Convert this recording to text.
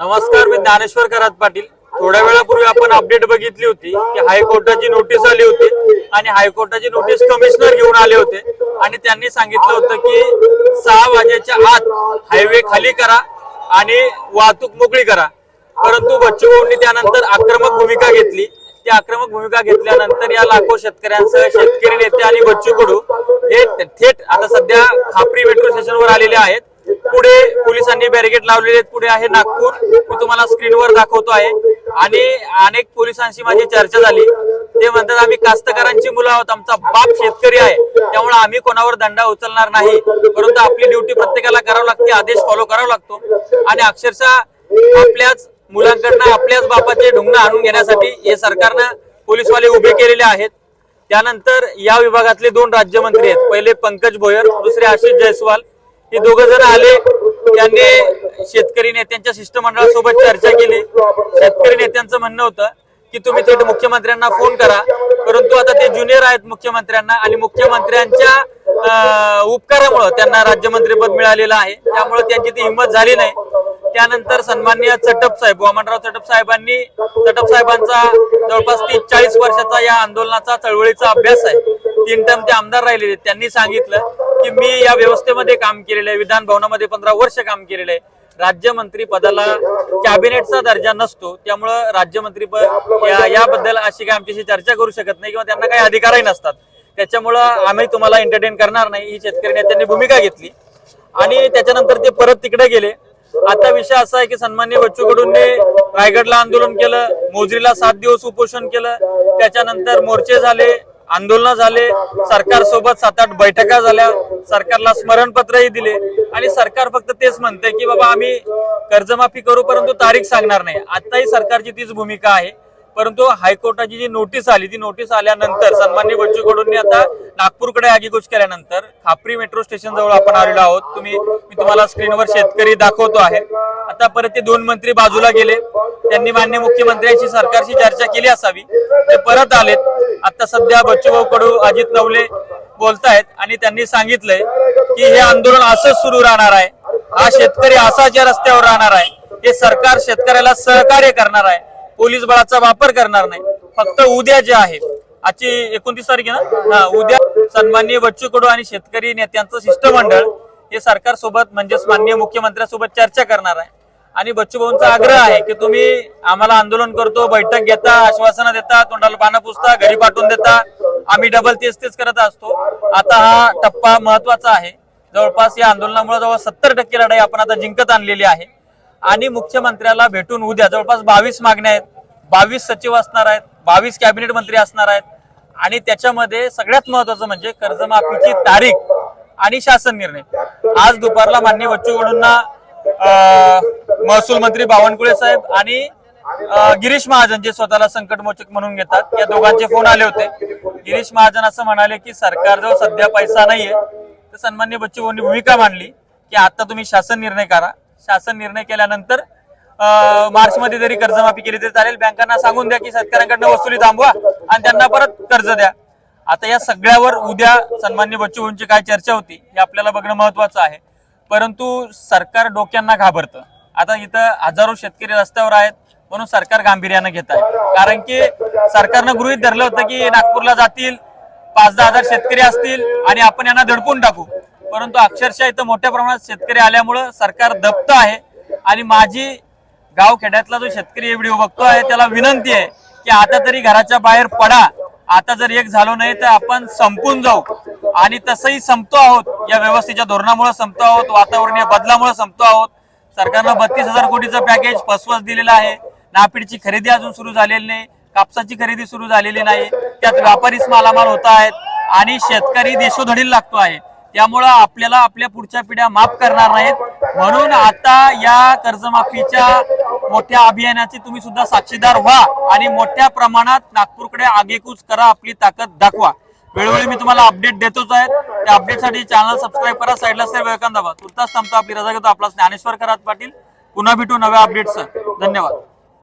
नमस्कार मी ज्ञानेश्वर करात पाटील. थोड्या वेळापूर्वी आपण अपडेट बघितली होती की हायकोर्टाची नोटीस आली होती आणि हायकोर्टाची नोटीस कमिशनर घेऊन आले होते. आणि त्यांनी सांगितलं होतं की सहा वाजेच्या आत हायवे खाली करा आणि वाहतूक मोकळी करा. परंतु बच्चू भाऊंनी त्यानंतर आक्रमक भूमिका घेतली. ती आक्रमक भूमिका घेतल्यानंतर या लाखो शेतकऱ्यांसह शेतकरी नेते आणि बच्चू कडू हे थेट आता सध्या खापरी मेट्रो स्टेशनवर आलेले आहेत. पुढे पोलिसांनी बॅरिकेड लावलेले आहेत. पुढे आहे नागपूर. मी तुम्हाला स्क्रीनवर दाखवतो आहे. आणि अनेक पोलिसांशी माझी चर्चा झाली. ते म्हणतात आम्ही कास्तकारांची मुलं आहोत. आमचा बाप शेतकरी आहे. त्यामुळे आम्ही कोणावर दंडा उचलणार नाही. परंतु आपली ड्युटी प्रत्येकाला करावं लागते. आदेश फॉलो करावा लागतो. आणि अक्षरशः आपल्याच मुलांकडनं आपल्याच बापाचे ढुंगणं आणून घेण्यासाठी हे सरकारनं पोलीसवाले उभे केलेले आहेत. त्यानंतर या विभागातले दोन राज्यमंत्री आहेत. पहिले पंकज भोयर दुसरे आशिष जयस्वाल हे दोघ जण आले त्यांनी शेतकरी नेत्यांच्या शिष्टमंडळासोबत चर्चा केली. शेतकरी नेत्यांचं म्हणणं होतं की तुम्ही थेट मुख्यमंत्र्यांना फोन करा. परंतु आता ते ज्युनियर आहेत मुख्यमंत्र्यांना आणि मुख्यमंत्र्यांच्या उपकारामुळे त्यांना राज्यमंत्रीपद मिळालेलं आहे. त्यामुळे त्यांची ती हिंमत झाली नाही. त्यानंतर सन्माननीय चटप साहेब वामनराव चटप साहेबांनी चटप साहेबांचा जवळपास तीस चाळीस वर्षाचा या आंदोलनाचा चळवळीचा अभ्यास आहे. तीन टर्म ते आमदार राहिलेले त्यांनी सांगितलं की मी या व्यवस्थेमध्ये काम केलेलं आहे विधान भवनामध्ये पंधरा वर्ष काम केलेलं आहे. राज्यमंत्री पदाला कॅबिनेटचा दर्जा नसतो त्यामुळं राज्यमंत्री पद या याबद्दल अशी काय आमच्याशी चर्चा करू शकत नाही किंवा त्यांना काही अधिकारही नसतात. त्याच्यामुळं आम्ही तुम्हाला एंटरटेन करणार नाही ही शेतकरी नेत्यांनी भूमिका घेतली. आणि त्याच्यानंतर ते परत तिकडे गेले. आता विषय असा आहे की सन्मान्य बच्चू कडूंनी रायगडला आंदोलन केलं मोजरीला सात दिवस उपोषण केलं त्याच्यानंतर मोर्चे झाले आंदोलन झाले सरकार सोबत सात आठ बैठका झाल्या सरकारला स्मरणपत्रही दिले आणि सरकार फक्त तेच म्हणतंय की बाबा आम्ही कर्जमाफी करू परंतु तारीख सांगणार नाही. आताही सरकारची तीच भूमिका आहे. परंतु हायकोर्टाची जी नोटीस आली ती नोटीस आल्यानंतर सन्मान्य बच्चू कडूंनी आता नागपूरकडे आगीकूच केल्यानंतर खापरी मेट्रो स्टेशन जवळ आपण आलेलो आहोत. तुम्ही मी तुम्हाला स्क्रीनवर शेतकरी दाखवतो आहे. आता परत ते दोन मंत्री बाजूला गेले. त्यांनी मान्य मुख्यमंत्र्यांशी सरकारशी चर्चा केली असावी. ते परत आलेत. आता सध्या बच्चूभाऊ कडू अजित नवले बोलतायत आणि त्यांनी सांगितलंय की हे आंदोलन असंच सुरू राहणार आहे. हा शेतकरी असाच या रस्त्यावर राहणार आहे. हे सरकार शेतकऱ्याला सहकार्य करणार आहे. पोलीस बळाचा वापर करणार नाही. फक्त उद्या जे आहे आजची एकोणतीस तारीख आहे ना? हा उद्या सन्माननीय बच्चू कडू आणि शेतकरी नेत्यांचं शिष्टमंडळ हे सरकार सोबत म्हणजेच माननीय मुख्यमंत्र्यांसोबत चर्चा करणार आहे. आणि बच्चू भाऊंचा आग्रह आहे की तुम्ही आम्हाला आंदोलन करतो बैठक घेता आश्वासनं देता तोंडाला पानं पुसता घरी पाठवून देता. आम्ही डबल तेच तेच करत असतो. आता हा टप्पा महत्त्वाचा आहे. जवळपास या आंदोलनामुळे जवळ सत्तर टक्के लढाई आपण आता जिंकत आणलेली आहे. आणि मुख्यमंत्र्याला भेटून उद्या जवळपास बावीस मागण्या आहेत. बावीस सचिव असणार आहेत बावीस कॅबिनेट मंत्री असणार आहेत. आणि त्याच्यामध्ये सगळ्यात महत्वाचं म्हणजे कर्जमाफीची तारीख आणि शासन निर्णय. आज दुपारला मान्य बच्चू कडूंना महसूल मंत्री बावनकुळे साहेब आणि गिरीश महाजन जे स्वतःला संकटमोचक म्हणून घेतात या दोघांचे फोन आले होते. गिरीश महाजन असं म्हणाले की सरकारजवळ सध्या पैसा नाहीये. तर सन्मान्य बच्चू भूमिका मांडली की आता तुम्ही शासन निर्णय करा. शासन निर्णय केल्यानंतर मार्च मध्ये जरी कर्जमाफी केली तरी चालेल. बँकांना सांगून द्या की शेतकऱ्यांकडनं वसुली थांबवा आणि त्यांना परत कर्ज द्या. आता या सगळ्यावर उद्या सन्मान्य बच्चू काय चर्चा होती हे आपल्याला बघणं महत्वाचं आहे. परंतु सरकार डोक्यांना घाबरतं. आता इथं हजारो शेतकरी रस्त्यावर आहेत म्हणून सरकार गांभीर्यानं घेत आहे. कारण की सरकारनं गृहित धरलं होतं की नागपूरला जातील पाच दहा हजार शेतकरी असतील आणि आपण यांना दडपून टाकू. परंतु अक्षरशः इथं मोठ्या प्रमाणात शेतकरी आल्यामुळं सरकार दबत आहे आणि माझी गाव खेड्यातला जो शेतकरी एवढी बघतो आहे त्याला विनंती आहे की आता तरी घराच्या बाहेर पडा. आता जर एक झालो नाही तर आपण संपून जाऊ. आणि तसंही संपतो आहोत. या व्यवस्थेच्या धोरणामुळे संपतो आहोत वातावरणीय बदलामुळे संपतो आहोत. सरकारनं बत्तीस हजार कोटीचं पॅकेज फसवस दिलेलं आहे. नापीडची खरेदी अजून सुरू झालेली नाही. कापसाची खरेदी सुरू झालेली नाही. त्यात व्यापारीच मालामाल होत आहेत आणि शेतकरी देशोधडीला लागतो आहे. त्यामुळं आपल्याला आपल्या पुढच्या पिढ्या माफ करणार नाहीत. म्हणून आता या कर्जमाफीच्या मोठ्या अभियानाची तुम्ही सुद्धा साक्षीदार व्हा आणि मोठ्या प्रमाणात नागपूरकडे आगेकूच करा. आपली ताकद दाखवा. वेळोवेळी मी तुम्हाला अपडेट देतोच आहे. त्या अपडेटसाठी चॅनल सबस्क्राईब करा. साईडला सर वेळकांत दाबा. तुर्तास थांबतो आपली रजा घेतो आपला ज्ञानेश्वर करात पाटील. पुन्हा भेटू नव्या अपडेटसह धन्यवाद.